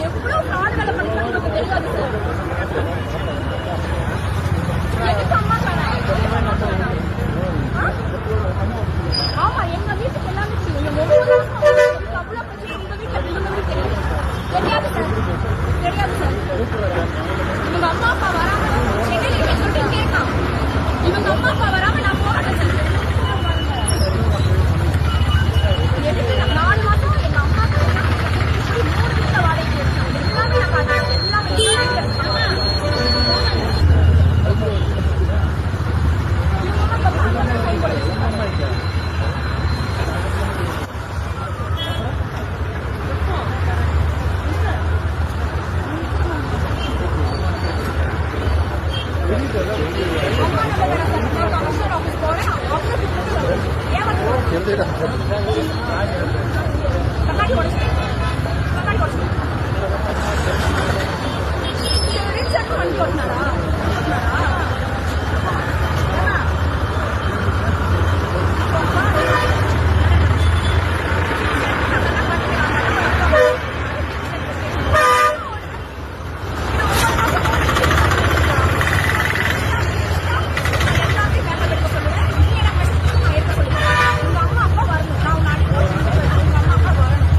எவ்வளவு நாடுகளை படிக்கணும் தெரியாது খেলতে